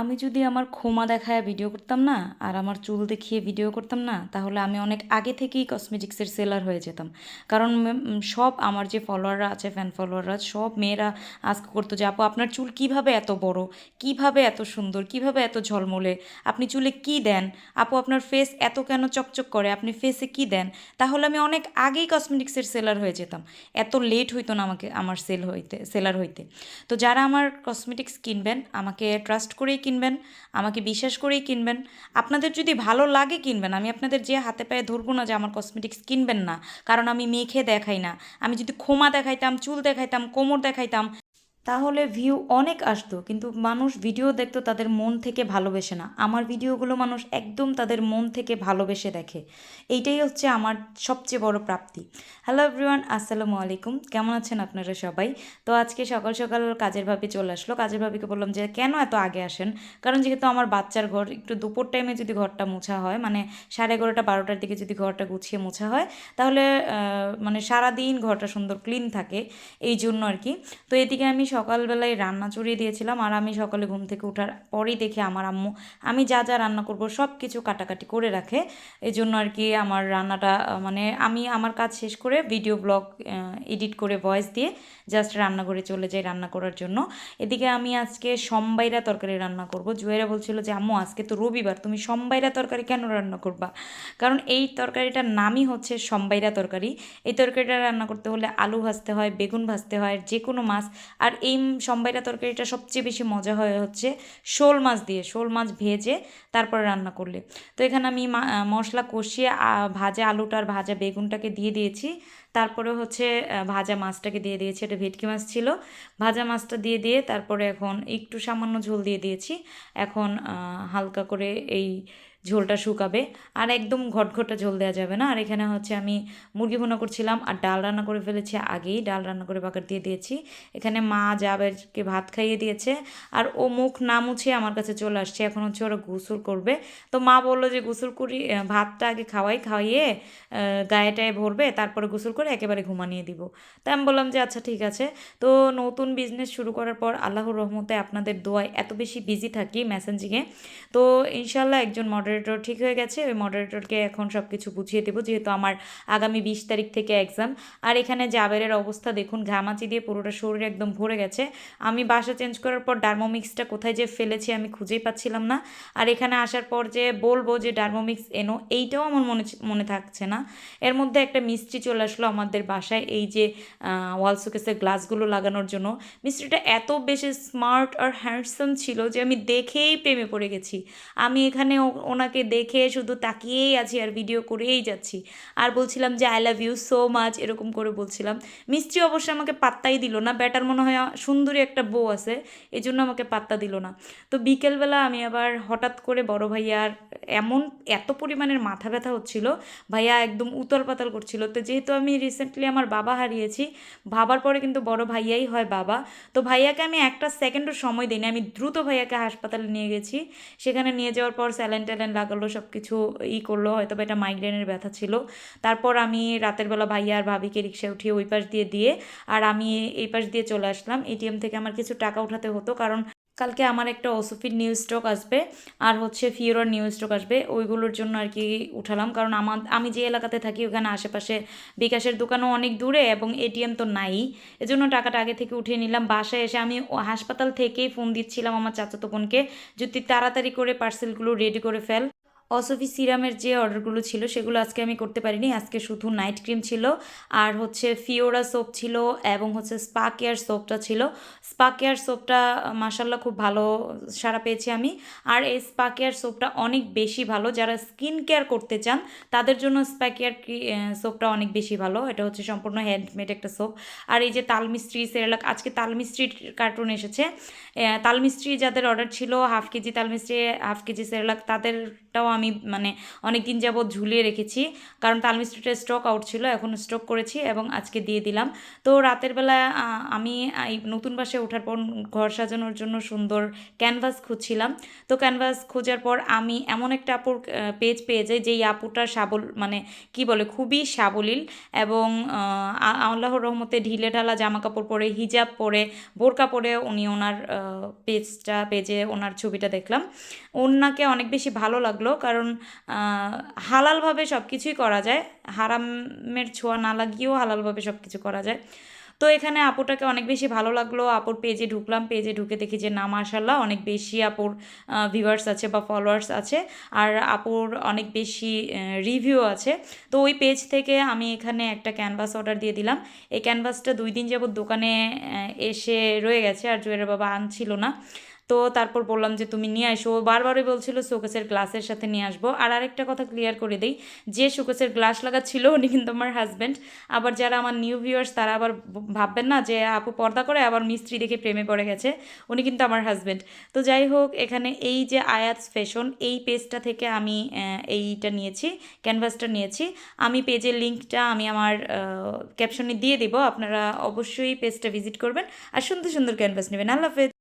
আমি যদি আমার খোমা দেখায় ভিডিও করতাম না, আর আমার চুল দেখিয়ে ভিডিও করতাম না, তাহলে আমি অনেক আগে থেকেই কসমেটিক্সের সেলার হয়ে যেতাম। কারণ সব আমার যে ফলোয়াররা আছে ফ্যান ফলোয়াররা সব মেয়েরা আস্ক করতো যে, আপু, আপনার চুল কীভাবে এত বড়? কীভাবে এত সুন্দর? কীভাবে এত ঝলমলে? আপনি চুলে কি দেন? আপু, আপনার ফেস এত কেন চকচক করে? আপনি ফেসে কি দেন? তাহলে আমি অনেক আগেই কসমেটিক্সের সেলার হয়ে যেতাম। এত লেট হইতো না আমাকে, আমার সেল হইতে সেলার হইতে। তো যারা আমার কসমেটিক্স কিনবেন, আমাকে ট্রাস্ট করেই কিনবেন, আমাকে বিশ্বাস করেই কিনবেন। আপনাদের যদি ভালো লাগে কিনবেন, আমি আপনাদের যে হাতে পায়ে ধরবো না যে আমার কসমেটিক্স কিনবেন না, কারণ আমি মেখে দেখাই না। আমি যদি খোমা দেখাইতাম, চুল দেখাইতাম, কোমর দেখাইতাম তাহলে ভিউ অনেক আসতো, কিন্তু মানুষ ভিডিও দেখতো তাদের মন থেকে ভালোবেসে না। আমার ভিডিওগুলো মানুষ একদম তাদের মন থেকে ভালোবেসে দেখে। এইটাই হচ্ছে আমার সবচেয়ে বড় প্রাপ্তি। হ্যালো এভরিওয়ান আসসালামু আলাইকুম। কেমন আছেন আপনারা সবাই? তো আজকে সকাল সকাল কাজের ভাবি চলে আসলো। কাজের ভাবিকে বললাম যে, কেন এত আগে আসেন? কারণ যেহেতু আমার বাচ্চার ঘর একটু দুপুর টাইমে যদি ঘরটা মোছা হয় মানে সাড়ে এগারোটা বারোটার দিকে যদি ঘরটা গুছিয়ে মোছা হয়, তাহলে মানে সারাদিন ঘরটা সুন্দর ক্লিন থাকে। এই জন্য আর কি। তো এদিকে আমি সকালবেলায় রান্না চড়িয়ে দিয়েছিলাম আর আমি সকালে ঘুম থেকে ওঠার পরেই দেখি আমার আম্মু, আমি যা যা রান্না করব সব কিছু কাটাকাটি করে রাখে। এই জন্য আর কি আমার রান্নাটা মানে আমি আমার কাজ শেষ করে ভিডিও ব্লগ এডিট করে ভয়েস দিয়ে জাস্ট রান্নাঘরে চলে যাই রান্না করার জন্য। এদিকে আমি আজকে সম্বাইরা তরকারি রান্না করব। জুয়েরা বলছিল যে, আম্মু, আজকে তো রবিবার, তুমি সম্বাইরা তরকারি কেন রান্না করবা? কারণ এই তরকারিটার নামই হচ্ছে সম্বাইরা তরকারি। এই তরকারিটা রান্না করতে হলে আলু ভাজতে হয়, বেগুন ভাজতে হয় যে কোনো মাছ। আর এই সম্বাইরা তরকারিটা সবচেয়ে বেশি মজা হয় হচ্ছে শোল মাছ দিয়ে, শোল মাছ ভেজে তারপরে রান্না করলে। তো এখানে আমি মশলা কষিয়ে ভাজা আলুটার ভাজা বেগুনটাকে দিয়ে দিয়েছি। তারপরে হচ্ছে ভাজা মাছটাকে দিয়ে দিয়েছি, এটা ভেটকি মাছ ছিল। ভাজা মাছটা দিয়ে দিয়ে তারপরে এখন একটু সামান্য ঝোল দিয়ে দিয়েছি। এখন হালকা করে এই ঝোলটা শুকাবে। আর একদম ঘটঘটা ঝোল দেওয়া যাবে না। আর এখানে হচ্ছে আমি মুরগি ভুনা করছিলাম আর ডাল রান্না করে ফেলেছি আগেই। ডাল রান্না করে বাকার দিয়ে দিয়েছি। এখানে মা জাবেরকে ভাত খাইয়ে দিয়েছে। আর ও মুখ না মুছে আমার কাছে চলে আসছে। এখন হচ্ছে ওরা গোসল করবে। তো মা বলল যে গোসল করি ভাতটা আগে খাওয়াই খাওয়াইয়ে আহ, গায়ে টায়ে ভরবে তারপরে গোসল করে একেবারে ঘুমানিয়ে দিব। তাই আমি বললাম যে আচ্ছা ঠিক আছে। তো নতুন বিজনেস শুরু করার পর আল্লাহর রহমতে আপনাদের দোয়ায় এত বেশি বিজি থাকি মেসেঞ্জিংয়ে তো ইনশাল্লাহ একজন মডারেটর ঠিক হয়ে গেছে, ওই মডারেটরকে এখন সব কিছু বুঝিয়ে দেবো, যেহেতু আমার আগামী বিশ তারিখ থেকে এক্সাম আর এখানে জাবেরের অবস্থা দেখুন ঘামাচি দিয়ে পুরোটা শরীর একদম ভরে গেছে। আমি বাসা চেঞ্জ করার পর ডার্মোমিক্সটা কোথায় যে ফেলেছি আমি খুঁজেই পাচ্ছিলাম না। আর এখানে আসার পর যে বলব যে ডার্মোমিক্স এনো এইটাও আমার মনে মনে থাকছে না। এর মধ্যে একটা মিস্ত্রি চলে আসলো আমাদের বাসায়, এই যে ওয়াল শোকেসের গ্লাসগুলো লাগানোর জন্য। মিস্ত্রিটা এত বেশি স্মার্ট আর হ্যান্ডসাম ছিল যে আমি দেখেই প্রেমে পড়ে গেছি। আমি এখানে ওনাকে দেখে শুধু তাকিয়েই আছি আর ভিডিও করেই যাচ্ছি। আর বলছিলাম যে I love you so much এরকম করে বলছিলাম। মিস্ত্রি অবশ্য আমাকে পাত্তাই দিল না। ব্যাটার মনে হয় সুন্দরী একটা বউ আছে এই জন্য আমাকে পাত্তা দিল না। তো বিকেলবেলা আমি আবার হঠাৎ করে বড় ভাইয়ার এমন, এত পরিমাণের মাথা ব্যথা হচ্ছিল, ভাইয়া একদম উতল পাতাল করছিল। তো যেহেতু আমি রিসেন্টলি আমার বাবা হারিয়েছি, ভাবার পরে কিন্তু বড় ভাইয়াই হয় বাবা। তো ভাইয়াকে আমি একটা সেকেন্ডও সময় দিইনি। আমি দ্রুত ভাইয়াকে হাসপাতালে নিয়ে গেছি। সেখানে নিয়ে যাওয়ার পর স্যালাইন ট্যালাইন লাগালো সব কিছু ই করল হয়তো বা এটা মাইগ্রেনের ব্যথা ছিল। তারপর আমি রাতের বেলা ভাইয়া আর ভাবিকে রিক্সা উঠিয়ে ওই পাশ দিয়ে দিয়ে আর আমি এই পাশ দিয়ে চলে আসলাম। এটিএম থেকে আমার কিছু টাকা উঠাতে হতো কারণ কালকে আমার একটা ওসুফির নিউ স্টক আসবে, আর হচ্ছে ফিওরার নিউ স্টক আসবে, ওইগুলোর জন্য আর কি উঠালাম। কারণ আমার, আমি যে এলাকাতে থাকি, ওখানে আশেপাশে বিকাশের দোকানও অনেক দূরে এবং এটিএম তো নাই। এজন্য টাকাটা আগে থেকে উঠিয়ে নিলাম। বাসায় এসে আমি হাসপাতাল থেকেই ফোন দিচ্ছিলাম আমার চাচাতো বোনকে, যদি তাড়াতাড়ি করে পার্সেলগুলো রেডি করে ফেল। অসফি সিরামের যে অর্ডারগুলো ছিল, সেগুলো আজকে আমি করতে পারিনি। আজকে শুধু নাইট ক্রিম ছিল আর হচ্ছে ফিওরা সোপ ছিল এবং হচ্ছে স্পা কেয়ার সোপটা ছিল। স্পা কেয়ার সোপটা মাসাল্লাহ খুব ভালো সারা পেয়েছি আমি। আর এই স্পা কেয়ার সোপটা অনেক বেশি ভালো। যারা স্কিন কেয়ার করতে চান, তাদের জন্য স্পা কেয়ার সোপটা অনেক বেশি ভালো। এটা হচ্ছে সম্পূর্ণ হ্যান্ডমেড একটা সোপ। আর এই যে তালমিস্ত্রি, সেরেলাক, আজকে তালমিস্ত্রির কার্টুন এসেছে। তালমিস্ত্রি যাদের অর্ডার ছিল, হাফ কেজি তালমিস্ত্রি, হাফ কেজি সেরেলাক, তাদেরটাও আমি মানে অনেক দিন যাবৎ ঝুলিয়ে রেখেছি। কারণ তালমি স্ট্রিটের স্টক আউট ছিল এখন স্টক করেছি এবং আজকে দিয়ে দিলাম। তো রাতের বেলা আমি এই নতুন বাসে ওঠার পর ঘর সাজানোর জন্য সুন্দর ক্যানভাস খুঁজছিলাম। তো ক্যানভাস খোঁজার পর আমি এমন একটা আপুর পেজ পেয়ে যাই যেই আপুটা সাবল মানে কি বলে খুবই সাবলীল এবং আহ, আ- আল্লাহর রহমতে ঢিলে ঢালা জামা কাপড় পরে হিজাব পরে বোরকা পরে উনি ওনার পেজটা পেজে ওনার ছবিটা দেখলাম। ওনাকে অনেক বেশি ভালো লাগল কারণ হালালভাবে সব কিছুই করা যায়। হারামের ছোঁয়া না লাগিয়েও হালালভাবে সব কিছু করা যায়। তো এখানে আপুটাকে অনেক বেশি ভালো লাগল। আপুর পেজে ঢুকলাম। পেজে ঢুকে দেখি যে, না মাশাল্লাহ অনেক বেশি আপুর ভিউয়ার্স আছে বা ফলোয়ার্স আছে। আর আপুর অনেক বেশি রিভিউ আছে। তো ওই পেজ থেকে আমি এখানে একটা ক্যানভাস অর্ডার দিয়ে দিলাম। এই ক্যানভাসটা দুই দিন যাবত দোকানে এসে রয়ে গেছে। আর জুয়েলের বাবা আনছিল না। তো তারপর বললাম যে তুমি নিয়ে আসো। ও বারবারই বলছিল, শোকেসের গ্লাসের সাথে নিয়ে আসব। আর আরেকটা কথা ক্লিয়ার করে দিই, যে শোকেসের গ্লাস লাগাচ্ছিল, উনি কিন্তু আমার হাজব্যান্ড আবার যারা আমার নিউ ভিউয়ার্স তারা আবার ভাববেন না যে আপু পর্দা করে, আবার মিস্ত্রি দেখে প্রেমে পড়ে গেছে। উনি কিন্তু আমার হাজব্যান্ড তো যাই হোক, এখানে এই যে আয়াত ফ্যাশন এই পেজটা থেকে আমি এইটা নিয়েছি ক্যানভাসটা নিয়েছি। আমি পেজের লিঙ্কটা আমি আমার ক্যাপশনে দিয়ে দিব। আপনারা অবশ্যই পেজটা ভিজিট করবেন। আর সুন্দর সুন্দর ক্যানভাস নেবেন। আল্লাহ হাফেজ।